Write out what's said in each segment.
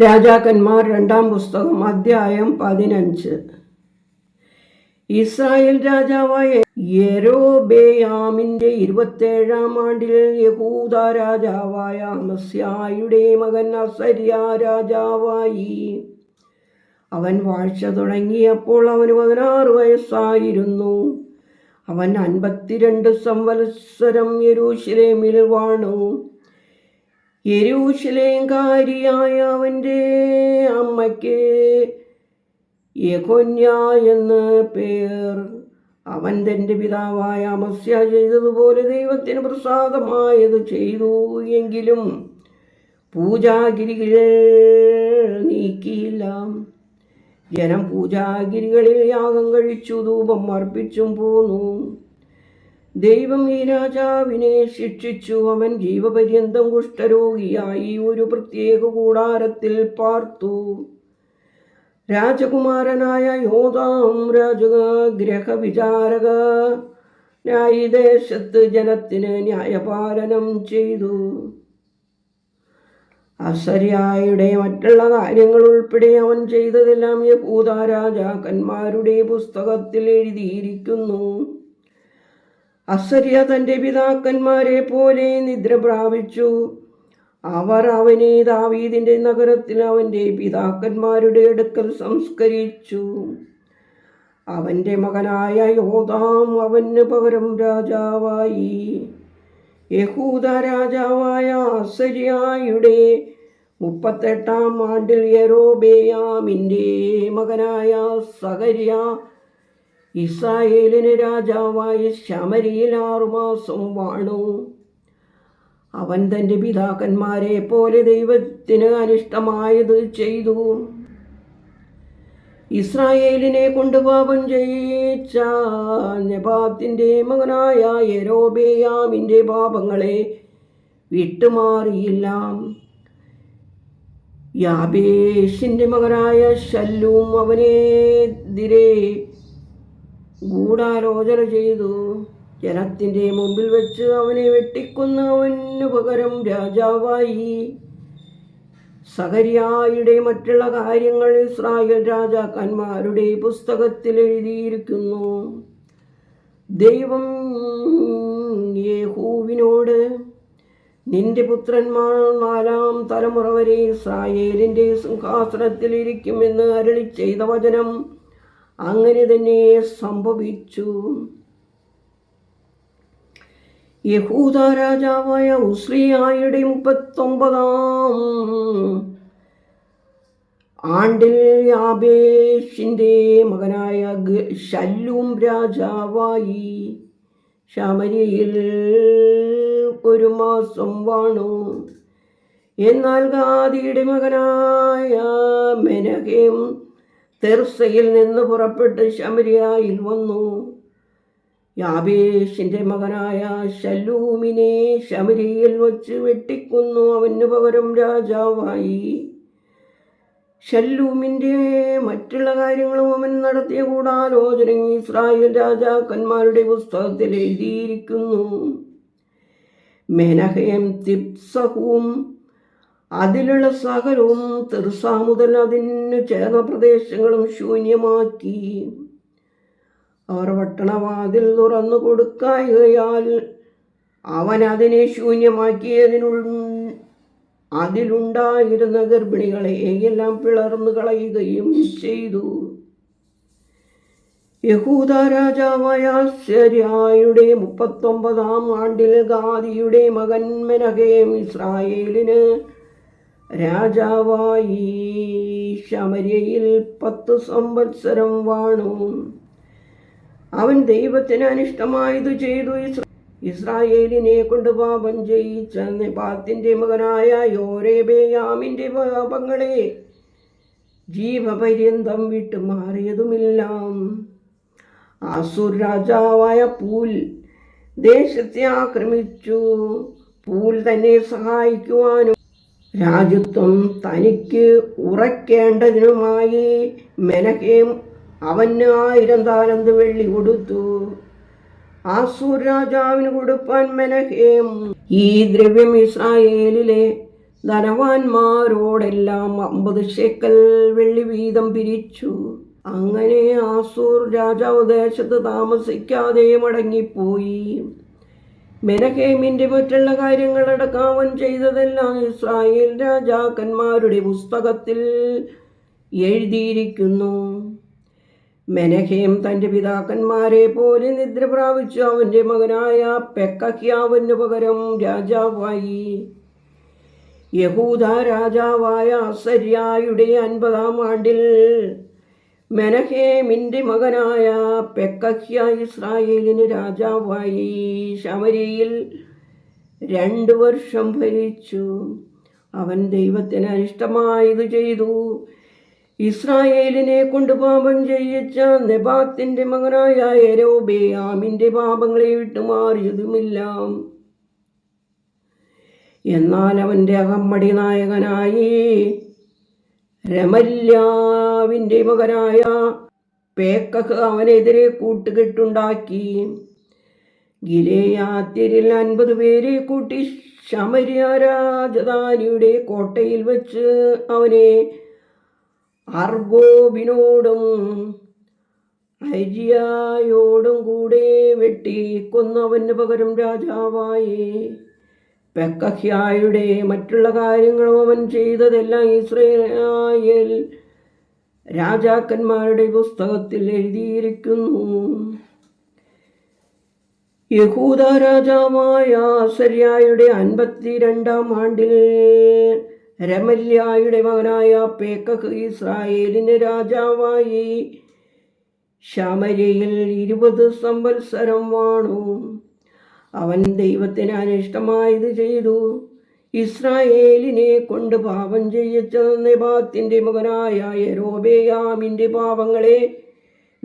രാജാക്കന്മാർ രണ്ടാം പുസ്തകം അധ്യായം പതിനഞ്ച്. ഇസ്രായേൽ രാജാവായ യെരോബേയാമിന്റെ ഇരുപത്തേഴാം ആണ്ടിൽ യഹൂദ രാജാവായ അമസ്യായുടെ മകൻ അസര്യ രാജാവായി. അവൻ വാഴ്ച തുടങ്ങിയപ്പോൾ അവന് പതിനാറ് വയസ്സായിരുന്നു. അവൻ അൻപത്തിരണ്ട് സംവത്സരം യെരൂശലേമിൽ വാണു. യെരൂശലേംകാരിയായ അവന്റെ അമ്മയ്ക്ക് യഹോന്യ എന്ന് പേർ അവൻ തന്റെ പിതാവായ അമസ്യ ചെയ്തതുപോലെ ദൈവത്തിന് പ്രസാദമായത് ചെയ്തു എങ്കിലും പൂജാഗിരികൾ നീക്കിയില്ല. ജനം പൂജാഗിരികളിൽ യാഗം കഴിച്ചു ധൂപം അർപ്പിച്ചും പോന്നു. ദൈവം ഈ രാജാവിനെ ശിക്ഷിച്ചു. അവൻ ജീവപര്യന്തം കുഷ്ഠരോഗിയായി ഒരു പ്രത്യേക കൂടാരത്തിൽ പാർത്തു. രാജകുമാരനായ യോധാം രാജഗ്രഹവിചാരക ന്യായി ദേശത്ത് ജനത്തിന് ന്യായപാലനം ചെയ്തു. അസര്യായുടെ മറ്റുള്ള കാര്യങ്ങൾ ഉൾപ്പെടെ അവൻ ചെയ്തതെല്ലാം യഹൂദ രാജാക്കന്മാരുടെ പുസ്തകത്തിൽ എഴുതിയിരിക്കുന്നു. അസര്യ തന്റെ പിതാക്കന്മാരെ പോലെ നിദ്ര പ്രാപിച്ചു. അവർ അവനെ ദാവീദിന്റെ നഗരത്തിൽ അവന്റെ പിതാക്കന്മാരുടെ അടുക്കൽ സംസ്കരിച്ചു. അവന്റെ മകനായ യോധാം അവന് പകരം രാജാവായി. യഹൂദ രാജാവായ അസര്യായുടെ മുപ്പത്തെട്ടാം ആണ്ടിൽ യരോബേയാമിന്റെ മകനായ സഹര്യ ഇസ്രായേലിന് രാജാവായി ശമരിയിൽ ആറുമാസം വാണു. അവൻ തന്റെ പിതാക്കന്മാരെ പോലെ ദൈവത്തിന് അനിഷ്ടമായത് ചെയ്തു. ഇസ്രായേലിനെ കൊണ്ട് പാപം ചെയ്യിച്ച നെബാത്തിന്റെ മകനായ യരോബേയാമിന്റെ പാപങ്ങളെ വിട്ടുമാറിയില്ല. യാബേഷിന്റെ മകനായ ശല്ലും അവനെതിരെ ഗൂഢാലോചന ചെയ്തു. ജനത്തിന്റെ മുമ്പിൽ വെച്ച് അവനെ വെട്ടിക്കുന്ന അവനു പകരം രാജാവായി. സഹരിയായുടെ മറ്റുള്ള കാര്യങ്ങൾ ഇസ്രായേൽ രാജാക്കന്മാരുടെ പുസ്തകത്തിൽ എഴുതിയിരിക്കുന്നു. ദൈവം യേഹൂവിനോട് നിന്റെ പുത്രന്മാർ നാലാം തലമുറ വരെ ഇസ്രായേലിന്റെ സിംഹാസനത്തിൽ ഇരിക്കുമെന്ന് അരളി ചെയ്ത വചനം അങ്ങനെ തന്നെ സംഭവിച്ചു. യഹൂദ രാജാവായ ഉസ്ലിയായുടെ മുപ്പത്തൊമ്പതാം ആണ്ടിൽ യാബേഷിന്റെ മകനായ ശല്ലും രാജാവായി. ശമരിയിൽ ഒരു മാസം വാണു. എന്നാൽ ഗാദിയുടെ മകനായ മെനഹേം തെർസയിൽ നിന്ന് പുറപ്പെട്ട് ശമരിയായിൽ വന്നു. യാബേഷിന്റെ മകനായ ശല്ലൂമിനെ ശമരിയിൽ വച്ച് വെട്ടിക്കുന്നു. അവന് പകരം രാജാവായി. ഷല്ലൂമിന്റെ മറ്റുള്ള കാര്യങ്ങളും അവൻ നടത്തിയ കൂടാലോചന ഇസ്രായേൽ രാജാക്കന്മാരുടെ പുസ്തകത്തിൽ എഴുതിയിരിക്കുന്നു. മെനഹേം തിപ്സഹും അതിലുള്ള സകലവും തെറുസാമുതൻ മുതൽ അതിന് ചേർന്ന പ്രദേശങ്ങളും ശൂന്യമാക്കി. അവർ പട്ടണവാതിൽ തുറന്നു കൊടുക്കായകയാൽ അവൻ അതിനെ ശൂന്യമാക്കിയതിനുൾ അതിലുണ്ടായിരുന്ന ഗർഭിണികളെ എല്ലാം പിളർന്നു കളയുകയും ചെയ്തു. യഹൂദ രാജാവായ ശരിയായുടെ മുപ്പത്തൊമ്പതാം ആണ്ടിൽ ഗാദിയുടെ മകൻ മെനഹേം ഇസ്രായേലിന് രാജാവായി ശമര്യയിൽ പത്ത് സംവത്സരം വാണു. അവൻ ദൈവത്തിന് അനിഷ്ടമായത് ചെയ്തു. ഇസ്രായേലിനെ കൊണ്ട് പാപം ചെയ്യിച്ച നെപാത്തിന്റെ മകനായ യോരേബേയാമിന്റെ പാപങ്ങളെ ജീവപര്യന്തം വിട്ടുമാറിയതുമില്ല ആസുർ രാജാവായ പൂൽ ദേശത്തെ ആക്രമിച്ചു. പൂൽ തന്നെ സഹായിക്കുവാനും രാജ്യത്വം തനിക്ക് ഉറയ്ക്കേണ്ടതിനുമായി മെനകേം അവന് ആയിരം താലന്ത് വെള്ളി കൊടുത്തു. ആസൂർ രാജാവിന് കൊടുപ്പാൻ മെനഹേം ഈ ദ്രവ്യം ഇസ്രായേലിലെ ധനവാന്മാരോടെല്ലാം അമ്പത് ശേക്കൽ വെള്ളി വീതം പിരിച്ചു. അങ്ങനെ ആസൂർ രാജാവ് ദേശത്ത് താമസിക്കാതെ മടങ്ങിപ്പോയി. മെനഹേമിന്റെ മറ്റുള്ള കാര്യങ്ങളടക്കം അവൻ ചെയ്തതെല്ലാം ഇസ്രായേൽ രാജാക്കന്മാരുടെ പുസ്തകത്തിൽ എഴുതിയിരിക്കുന്നു. മെനഹേം തന്റെ പിതാക്കന്മാരെ പോലെ നിദ്ര പ്രാപിച്ചു. അവന്റെ മകനായ പെക്കഹ്യാവിന് പകരം രാജാവായി. യഹൂദ രാജാവായ അസര്യായുടെ അൻപതാം ആണ്ടിൽ മെനഹേമിന്റെ മകനായ പെക്കഹ്യ ഇസ്രായേലിന് രാജാവായി. ശമരിയിൽ രണ്ടു വർഷം ഭരിച്ചു. അവൻ ദൈവത്തിന് അനിഷ്ടമായത് ചെയ്തു. ഇസ്രായേലിനെ കൊണ്ട് പാപം ചെയ്യിച്ച നെബാത്തിന്റെ മകനായ എരോബേയാമിന്റെ പാപങ്ങളെ വിട്ടുമാറിയതുമില്ല എന്നാൽ അവന്റെ അകമ്മടി നായകനായി രമല്യാവിന്റെ മകനായ പേക്കഹ് അവനെതിരെ കൂട്ടുകെട്ടുണ്ടാക്കി. ഗിലേയാത്യരിൽ അൻപത് പേരെ കൂട്ടി ശമരിയ രാജധാനിയുടെ കോട്ടയിൽ വച്ച് അവനെ അർഗോബിനോടും അരിയായോടും കൂടെ വെട്ടി കൊന്നവന് പകരം രാജാവായി. പെക്കഹ്യായുടെ മറ്റുള്ള കാര്യങ്ങളും അവൻ ചെയ്തതെല്ലാം ഇസ്രയേൽ രാജാക്കന്മാരുടെ പുസ്തകത്തിൽ എഴുതിയിരിക്കുന്നു. യഹൂദ രാജാവായ ആസര്യായുടെ അൻപത്തിരണ്ടാം ആണ്ടിൽ രമല്യായുടെ മകനായ പേക്കഹ് ഇസ്രായേലിന് രാജാവായി ശമരയിൽ ഇരുപത് സംവത്സരം വാണു. അവൻ ദൈവത്തിന് അനിഷ്ടമായത് ചെയ്തു. ഇസ്രായേലിനെ കൊണ്ട് പാപം ചെയ്യിച്ച നെബാത്തിന്റെ മകനായ യരോബേയാമിന്റെ പാപങ്ങളെ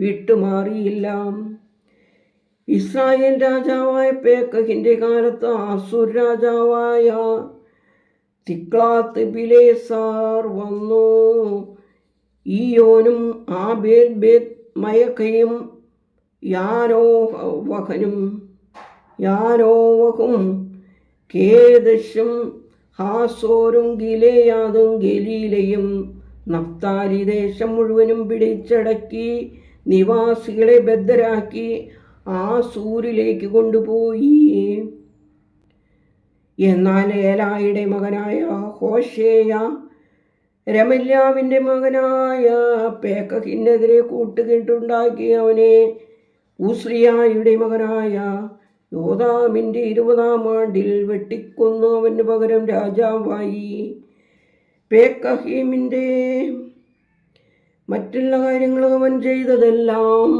വിട്ടുമാറിയില്ല. ഇസ്രായേൽ രാജാവായ പേക്കഹിന്റെ കാലത്ത് ആസുർ രാജാവായ തിക്ലാത്ത് ബിലേസാർ വന്നു. ഈയോനും ആബേൽ ബേത് മയക്കയും യാനോവഹനും യാനോവഹും കേദശും ഹാസോരും ഗിലേയാതും ഗലീലയും നഫ്താലി ദേശം മുഴുവനും പിടിച്ചടക്കി നിവാസികളെ ബദ്ധരാക്കി ആ സൂരിലേക്ക് കൊണ്ടുപോയി. എന്നാൽ ഏലായുടെ മകനായ ഹോഷേയ രമല്യാവിന്റെ മകനായ പേക്കഹിനെതിരെ കൂട്ടുകെട്ടുണ്ടാക്കി അവനെ ഉസ്രിയായുടെ മകനായ യോദാമിന്റെ ഇരുപതാം ആണ്ടിൽ വെട്ടിക്കൊന്നു അവന് പകരം രാജാവായി. പേക്കഹീമിന്റെ മറ്റുള്ള കാര്യങ്ങളും അവൻ ചെയ്തതെല്ലാം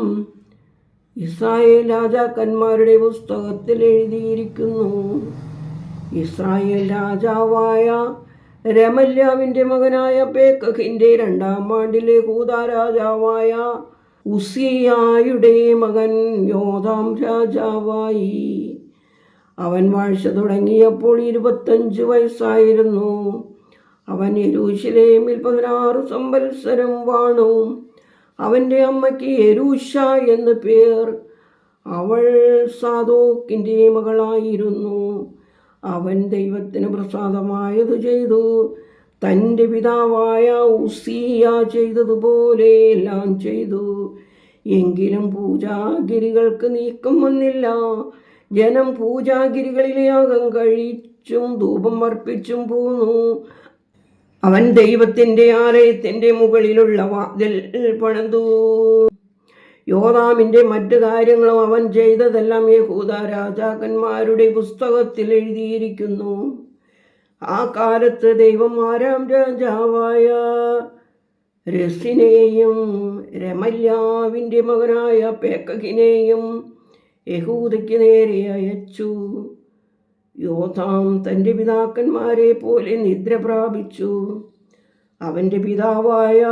ഇസ്രായേൽ രാജാക്കന്മാരുടെ പുസ്തകത്തിൽ എഴുതിയിരിക്കുന്നു. ഇസ്രായേൽ രാജാവായ രമല്യാവിന്റെ മകനായ പേക്കഹിന്റെ രണ്ടാം ആണ്ടിലെ ഹൂത രാജാവായ ഉസിയായുടെ മകൻ യോധാം രാജാവായി. അവൻ വാഴ്ച തുടങ്ങിയപ്പോൾ ഇരുപത്തഞ്ച് വയസ്സായിരുന്നു. അവൻ യെരൂശലേമിൽ പതിനാറ് സംവത്സരം വാണു. അവന്റെ അമ്മയ്ക്ക് യരൂഷ എന്ന് പേർ. അവൾ സാദോക്കിന്റെ മകളായിരുന്നു. അവൻ ദൈവത്തിന് പ്രസാദമായത് ചെയ്തു. തന്റെ പിതാവായ ഉസിയ ചെയ്തതുപോലെ എല്ലാം ചെയ്തു. എങ്കിലും പൂജാഗിരികൾക്ക് നീക്കം വന്നില്ല. ജനം പൂജാഗിരികളിലെ യാഗം കഴിച്ചും ധൂപം അർപ്പിച്ചും പോന്നു. അവൻ ദൈവത്തിന്റെ ആലയത്തിന്റെ മുകളിലുള്ള വാതിൽ പണിതു. യോദാമിന്റെ മറ്റു കാര്യങ്ങളും അവൻ ചെയ്തതെല്ലാം യഹൂദ രാജാക്കന്മാരുടെ പുസ്തകത്തിൽ എഴുതിയിരിക്കുന്നു. ആ കാലത്ത് ദൈവം ആരാം രാജാവായ രസിനെയും രമല്യാവിന്റെ മകനായ പേക്കകിനെയും യഹൂദയ്ക്ക് നേരെ അയച്ചു. യോധാം തന്റെ പിതാക്കന്മാരെ പോലെ നിദ്ര പ്രാപിച്ചു. അവന്റെ പിതാവായ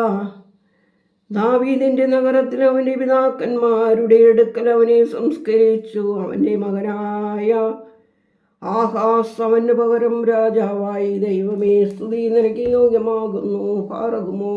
ദാവീദിന്റെ നഗരത്തിൽ അവന്റെ പിതാക്കന്മാരുടെ അടുക്കൽ അവനെ സംസ്കരിച്ചു. അവന്റെ മകനായ ആഹാസ് അവന് പകരം രാജാവായി ദൈവമേ സ്തുതി നിനക്ക് യോഗ്യമാകുന്നു പാറകുമോ